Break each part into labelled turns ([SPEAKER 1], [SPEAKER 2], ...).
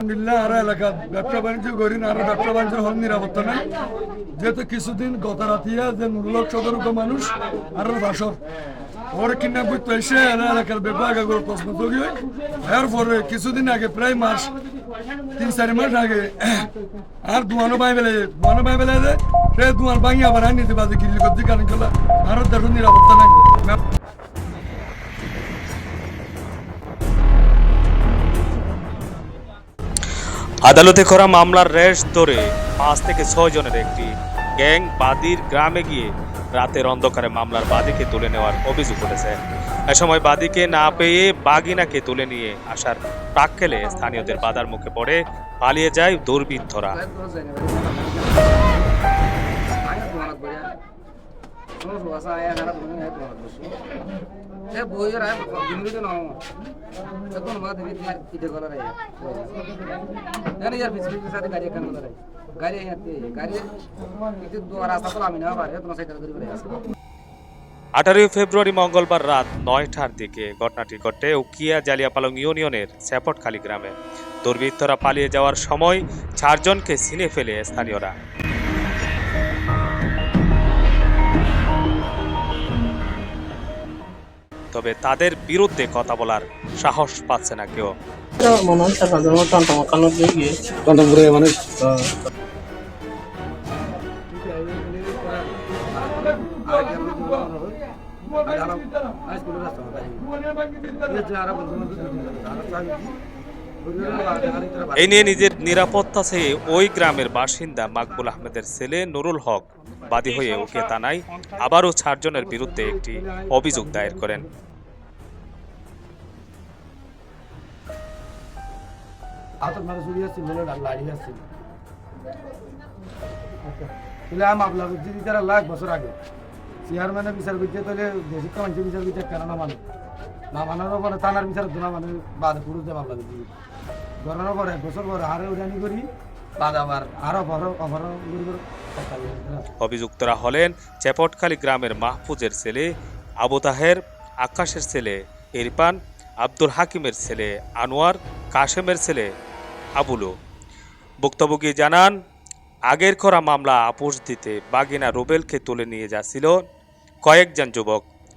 [SPEAKER 1] আলহামদুলিল্লাহ কিছুদিন আগে এরপরে কিছুদিন আগে, প্রায় মাস, তিন, চারি মাস আগে, আর দুয়ানো পাই বেলে দুয়ানো পাই বেলে সে দুয়ান ভাঙি আবার আনি নিতে বাজে কিল্লি করতে কারণ আর দেশের নিরাপত্তা নাই।
[SPEAKER 2] আদালতে করা মামলার রেশ ধরে পাঁচ থেকে ছয় জনের একটি গ্যাং বাদির গ্রামে গিয়ে রাতের অন্ধকারে মামলার বাদীকে তুলে নেওয়ার অভিযোগ উঠেছে। এ সময় বাদীকে না পেয়ে বাগিনাকে তুলে নিয়ে আসার প্রাক্কেলে স্থানীয়দের বাধার মুখে পড়ে, পালিয়ে যায় দুর্বৃত্তরা।
[SPEAKER 3] এ বই তো নাও এখন রে জানি পিছ পিছ সাথে গাড়ি রে গাড়ি আতে গাড়ি ইতে তো আমি না পারে ধরে
[SPEAKER 2] আঠারোই ফেব্রুয়ারি মঙ্গলবার রাত নয়টার দিকে ঘটনাটি ঘটে উকিয়া জালিয়াপালং ইউনিয়নের স্যাপটখালি গ্রামে। দুর্বৃত্তরা পালিয়ে যাওয়ার সময় চারজনকে ছিনে ফেলে স্থানীয়রা। তবে তাদের বিরুদ্ধে কথা বলার সাহস পাচ্ছে না কেউ।
[SPEAKER 1] মানুষ
[SPEAKER 2] এই নিয়ে নিজের নিরাপত্তা চেয়ে ওই গ্রামের বাসিন্দা মাকবুল আহমেদের ছেলে নুরুল হক বাদী হয়ে ওকে থানায় আবারও চারজনের বিরুদ্ধে একটি অভিযোগ দায়ের করেন।
[SPEAKER 3] চেয়ারম্যানের বিচার করতে বিচার কেন না মানে না পরে থানার মানে ধরানোর পরে বছর পরে উড়ানি করি
[SPEAKER 2] অভিযুক্তরা হলেন চেপটখালী গ্রামের মাহফুজের ছেলে, আবু তাহের আকাশের ছেলে, ইরফান আব্দুল হাকিমের ছেলে, আনোয়ার কাশেমের ছেলে, আবুলু। ভুক্তভোগী জানান, আগের করা মামলা আপোষ দিতে বাগিনা রুবেলকে তুলে নিয়ে যাচ্ছিল কয়েকজন যুবক।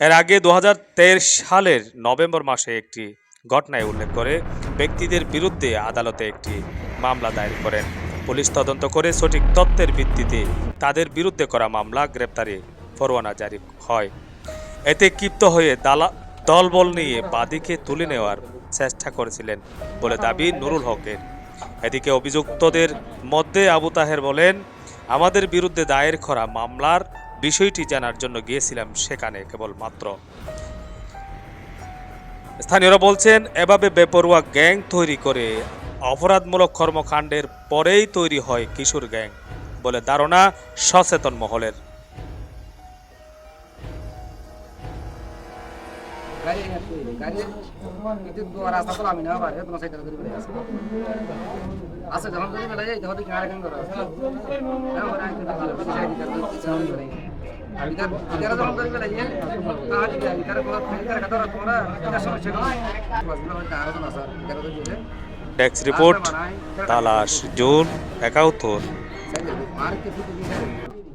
[SPEAKER 2] এর আগে দু সালের নভেম্বর মাসে একটি ঘটনায় উল্লেখ করে ব্যক্তিদের বিরুদ্ধে আদালতে একটি মামলা দায়ের করেন। পুলিশ তদন্ত করে সঠিক তথ্যের ভিত্তিতে তাদের বিরুদ্ধে করা মামলা গ্রেপ্তারি পরোয়ানা জারি হয়। এতে ক্ষিপ্ত হয়ে দালা দলবল নিয়ে বাদীকে তুলে নেওয়ার চেষ্টা করেছিলেন বলে দাবি নুরুল হকের। এদিকে অভিযুক্তদের মধ্যে আবু তাহের বলেন আমাদের বিরুদ্ধে দায়ের করা মামলার বিষয়টি জানার জন্য গিয়েছিলাম সেখানে কেবলমাত্র। স্থানীয়রা বলছেন, এভাবে বেপরোয়া গ্যাং তৈরি করে অপরাধমূলক কর্মকাণ্ডের পরেই তৈরি হয় কিশোর গ্যাং বলে ধারণা সচেতন মহলের।
[SPEAKER 3] গাড়ি গাড়ি তো আমি না পারে তোমার সাইকেল করে আসো আসে যখন করে যাই তখন করো
[SPEAKER 2] ডেস্ক রিপোর্ট তালাশ জুন
[SPEAKER 3] দিলে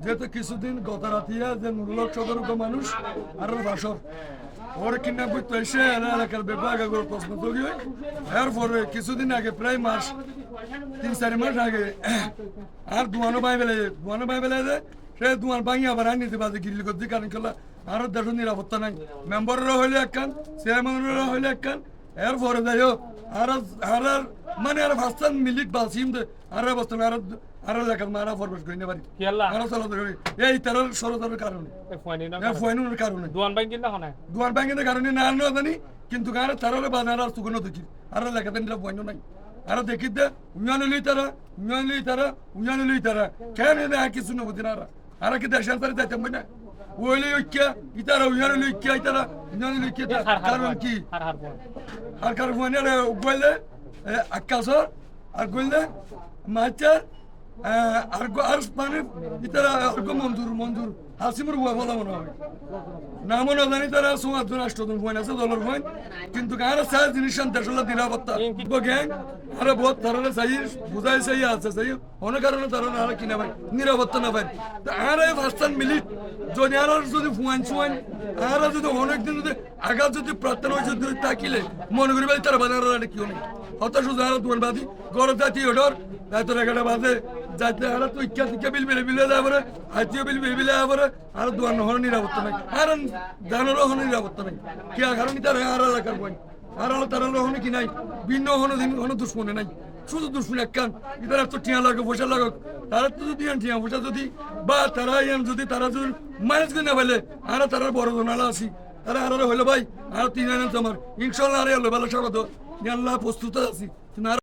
[SPEAKER 1] যেহেতু কিছুদিন গত রাতিয়া যে নুরুলক সতর্ক মানুষ আর বাসর। কিনা বুঝতে এসে এলাকার ব্যাপার আগে প্রশ্ন তৈরি হয় এরপরে কিছুদিন আগে প্রায় মাস তিন চারি মাস আগে আর দুয়ানো পাই বেলে দুয়ানো পাই বেলে সে দুয়ান ভাঙি আবার আনি নিতে বাজে গিল্লি করতে কারণ খেলা আর দেশের নিরাপত্তা নাই মেম্বাররা হইলে একখান চেয়ারম্যানরা হইলে একখান এরপরে যাই হোক আর আর মানে আর ভাস্তান মিলিট দে আর অবস্থা আর আর এলাকার মারা ফরমেশ করি না পারি আর করি এই তার ষড়যন্ত্রের কারণে। হ্যাঁ, ফয়নুনের কারণে?
[SPEAKER 4] দোয়ান বাইক কিনা হনে
[SPEAKER 1] দুয়ার ব্যাংকের কারণে না আনো জানি। কিন্তু গানে তারারে বাজার আর সুগন দেখি। আর লেখাতে নিলে বন্য নাই। আর দেখি দে উঞ্জান লই তারা উঞ্জান লই তারা উঞ্জান লই তারা। কেন এনে আর কিছু নবদিন আর? আর কি দেশের তারে যাইতাম না? ওইলে ঐক্যা ইতারা উঞ্জান লই ঐক্যা ইতারা উঞ্জান লই ঐক্যা কারণ কি? আর কারণ মানে গইলে আকাশর আর গইলে মাচার আর গো- আর মানে ইতারা আর গো মঞ্জুর মঞ্জুর। হাসিমুর বুয়া বলা মনে হয়। না মনে জানি, তারা সমাজ রাষ্ট্রদল বইন আছে, দলের বইন কিন্তু গাঁরা সারা জিনিস দেশলা নিরাপত্তা। গ্যাং, আর বহুত তারা চাই বুঝাই চাই আছে চাই অনেক কারণে তারা আর কিনা ভাই, নিরাপত্তা না ভাই। তা আর পাঁচটান মিলিট যদি আর যদি ফুয়ান ফুয়ান আর যদি অনেক দিন যদি আগা যদি প্রার্থনা হয়েছে, যদি তাকিলে, মনে করি ভাই, তারা বাজার আর কেউ নেই। অত শুধু আর তোমার বাদি। গরম জাতি ওডর এত রেখাটা বাজে যাতে আর তো ইচ্ছা টিকা বিল বিলে বিলে যাবে আত্মীয় বিল বিলে বিলে। যাবে নিরাপত্তা নাই। আর নিরাপত্তা নাই। কি তার আর এলাকার বই আর তার কি নাই? ভিন্ন দুশ্মনে নাই। শুধু দুশ্মন ইতারা তো লাগো তারা তো যদি যদি, বা তারা যদি তারা যদি করে না পাইলে আর তারা বড় জনালা আছি। তারা আর হইল ভাই, আর তিন তোমার ইনশাল্লাহ আর হলো ভালো স্বাগত আল্লাহ প্রস্তুত আছি